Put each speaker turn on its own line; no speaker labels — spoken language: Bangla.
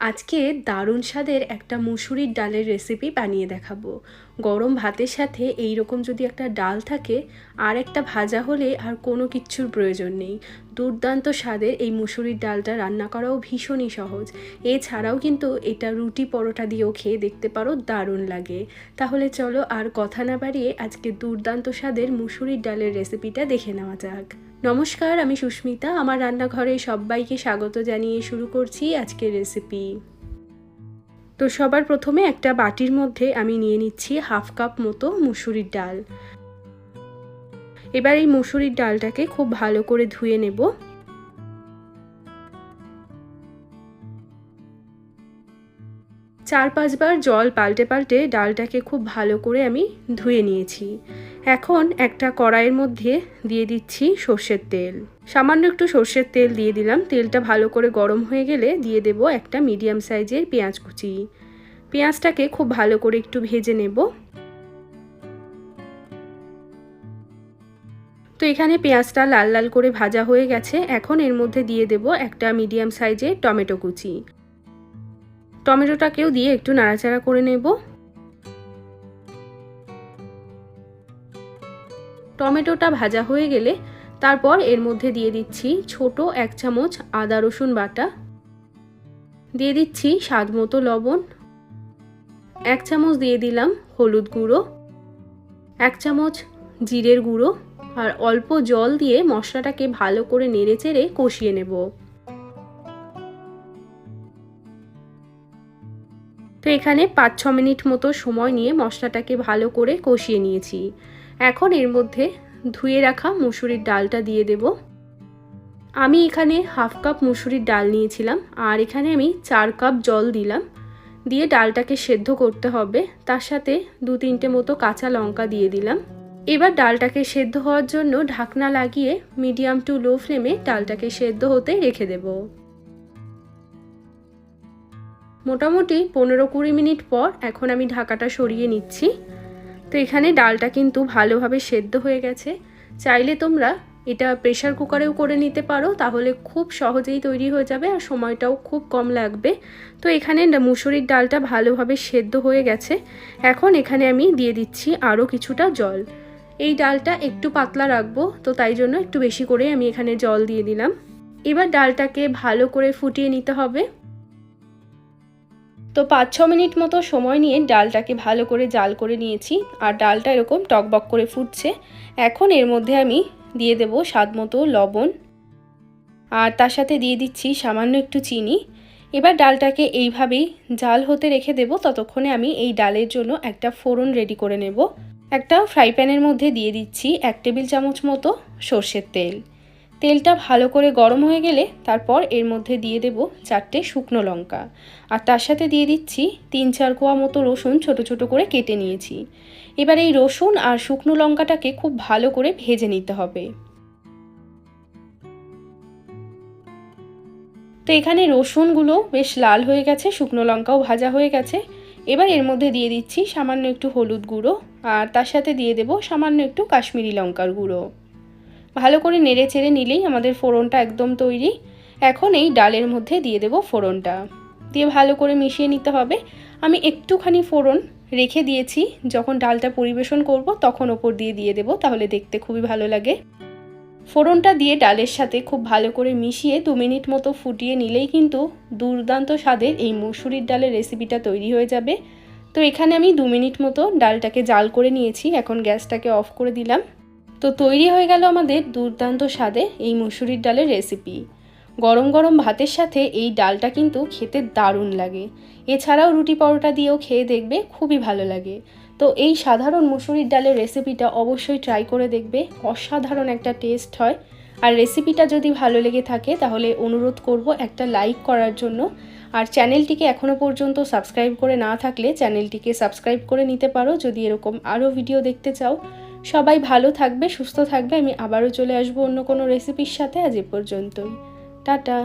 আজকে দারুণ স্বাদের একটা মুসুরির ডালের রেসিপি বানিয়ে দেখাবো। গরম ভাতের সাথে এই রকম যদি একটা ডাল থাকে, আর একটা ভাজা হলে আর কোনো কিচ্ছুর প্রয়োজন নেই। দুর্দান্ত স্বাদের এই মুসুরির ডালটা রান্না করাও ভীষণই সহজ। এছাড়াও কিন্তু এটা রুটি পরোটা দিয়েও খেয়ে দেখতে পারো দারুণ লাগে। তাহলে চলো আর কথা না বাড়িয়ে আজকে দুর্দান্ত স্বাদের মুসুরির ডালের রেসিপিটা দেখে নেওয়া যাক। নমস্কার, আমি সুস্মিতা। আমার রান্নাঘরে সবাইকে স্বাগত জানিয়ে শুরু করছি আজকের রেসিপি। তো সবার প্রথমে একটা বাটির মধ্যে আমি নিয়ে নিচ্ছি হাফ কাপ মতো মুসুরির ডাল। এবার এই মুসুরির ডালটাকে খুব ভালো করে ধুয়ে নেব। চার পাঁচবার জল পাল্টে পাল্টে ডালটাকে খুব ভালো করে আমি ধুয়ে নিয়েছি। এখন একটা কড়াইয়ের মধ্যে দিয়ে দিচ্ছি সর্ষের তেল। সামান্য একটু সর্ষের তেল দিয়ে দিলাম। তেলটা ভালো করে গরম হয়ে গেলে দিয়ে দেব একটা মিডিয়াম সাইজের পেঁয়াজ কুচি। পেঁয়াজটাকে খুব ভালো করে একটু ভেজে নেব। তো এখানে পেঁয়াজটা লাল লাল করে ভাজা হয়ে গেছে। এখন এর মধ্যে দিয়ে দেব একটা মিডিয়াম সাইজের টমেটো কুচি। টমেটোটাকেও দিয়ে একটু নাড়াচাড়া করে নেব। টমেটোটা ভাজা হয়ে গেলে তারপর এর মধ্যে দিয়ে দিচ্ছি ছোট এক চামচ আদা রসুন বাটা। দিয়ে দিচ্ছি স্বাদ মতো লবণ। এক চামচ দিয়ে দিলাম হলুদ গুঁড়ো। এক চামচ জিরের গুঁড়ো। আর অল্প জল দিয়ে মশলাটাকে ভালো করে নেড়ে চেড়ে কষিয়ে নেব। তো এখানে পাঁচ ছ মিনিট মতো সময় নিয়ে মশলাটাকে ভালো করে কষিয়ে নিয়েছি। এখন এর মধ্যে ধুয়ে রাখা মুসুরির ডালটা দিয়ে দেব। আমি এখানে হাফ কাপ মুসুরির ডাল নিয়েছিলাম আর এখানে আমি চার কাপ জল দিলাম। দিয়ে ডালটাকে সেদ্ধ করতে হবে। তার সাথে দু তিনটে মতো কাঁচা লঙ্কা দিয়ে দিলাম। এবার ডালটাকে সেদ্ধ হওয়ার জন্য ঢাকনা লাগিয়ে মিডিয়াম টু লো ফ্লেমে ডালটাকে সেদ্ধ হতে রেখে দেব। মোটামুটি পনেরো কুড়ি মিনিট পর এখন আমি ঢাকাটা সরিয়ে নিচ্ছি। তো এখানে ডালটা কিন্তু ভালোভাবে সেদ্ধ হয়ে গেছে। চাইলে তোমরা এটা প্রেশার কুকারেও করে নিতে পারো, তাহলে খুব সহজেই তৈরি হয়ে যাবে আর সময়টাও খুব কম লাগবে। তো এখানে মুসুরির ডালটা ভালোভাবে সেদ্ধ হয়ে গেছে। এখন এখানে আমি দিয়ে দিচ্ছি আরও কিছুটা জল। এই ডালটা একটু পাতলা রাখব, তো তাই জন্য একটু বেশি করে আমি এখানে জল দিয়ে দিলাম। এবার ডালটাকে ভালো করে ফুটিয়ে নিতে হবে। তো পাঁচ ছ মিনিট মতো সময় নিয়ে ডালটাকে ভালো করে জাল করে নিয়েছি, আর ডালটা এরকম টকবক করে ফুটছে। এখন এর মধ্যে আমি দিয়ে দেব স্বাদ মতো লবণ, আর তার সাথে দিয়ে দিচ্ছি সামান্য একটু চিনি। এবার ডালটাকে এইভাবেই জাল হতে রেখে দেব, ততক্ষণে আমি এই ডালের জন্য একটা ফোড়ন রেডি করে নেব। একটা ফ্রাই প্যানের মধ্যে দিয়ে দিচ্ছি এক টেবিল চামচ মতো সর্ষের তেল। তেলটা ভালো করে গরম হয়ে গেলে তারপর এর মধ্যে দিয়ে দেব চারটে শুকনো লঙ্কা। আর তার সাথে দিয়ে দিচ্ছি তিন চার কোয়া মতো রসুন ছোট ছোট করে কেটে নিয়েছি। এবার এই রসুন আর শুকনো লঙ্কাটাকে খুব ভালো করে ভেজে নিতে হবে। তো এখানে রসুনগুলো বেশ লাল হয়ে গেছে, শুকনো লঙ্কাও ভাজা হয়ে গেছে। এবার এর মধ্যে দিয়ে দিচ্ছি সামান্য একটু হলুদ গুঁড়ো, আর তার সাথে দিয়ে দেব সামান্য একটু কাশ্মীরি লঙ্কার গুঁড়ো। ভালো করে নেড়ে চেড়ে নিলেই আমাদের ফোড়নটা একদম তৈরি। এখন এই ডালের মধ্যে দিয়ে দেব ফোড়নটা। দিয়ে ভালো করে মিশিয়ে নিতে হবে। আমি একটুখানি ফোড়ন রেখে দিয়েছি। যখন ডালটা পরিবেশন করব তখন ওপর দিয়ে দিয়ে দেব, তাহলে দেখতে খুবই ভালো লাগে। ফোড়নটা দিয়ে ডালের সাথে খুব ভালো করে মিশিয়ে দু মিনিট মতো ফুটিয়ে নিলেই কিন্তু দুর্দান্ত স্বাদের এই মুসুরির ডালের রেসিপিটা তৈরি হয়ে যাবে। তো এখানে আমি দু মিনিট মতো ডালটাকে জাল করে নিয়েছি, এখন গ্যাসটাকে অফ করে দিলাম। তো তৈরি হয়ে গেল আমাদের দুর্দান্ত স্বাদে এই মুসুরির ডালের রেসিপি গরম গরম ভাতের সাথে এই ডালটা কিন্তু খেতে দারুণ লাগে। এছাড়াও রুটি পরোটা দিয়েও খেয়ে দেখবে খুবই ভালো লাগে। তো এই সাধারণ মুসুরির ডালের রেসিপিটা অবশ্যই ট্রাই করে দেখবে, অসাধারণ একটা টেস্ট হয়। আর রেসিপিটা যদি ভালো লেগে থাকে, তাহলে অনুরোধ করব একটা লাইক করার জন্য। আর চ্যানেলটিকে এখনও পর্যন্ত সাবস্ক্রাইব করে না থাকলে চ্যানেলটিকে সাবস্ক্রাইব করে নিতে পারো। যদি এরকম আরও ভিডিও দেখতে চাও, সবাই ভালো থাকবে, সুস্থ থাকবে। আমি আবারও চলে আসব অন্য কোনো রেসিপির সাথে। আজ এ পর্যন্তই। টাটা।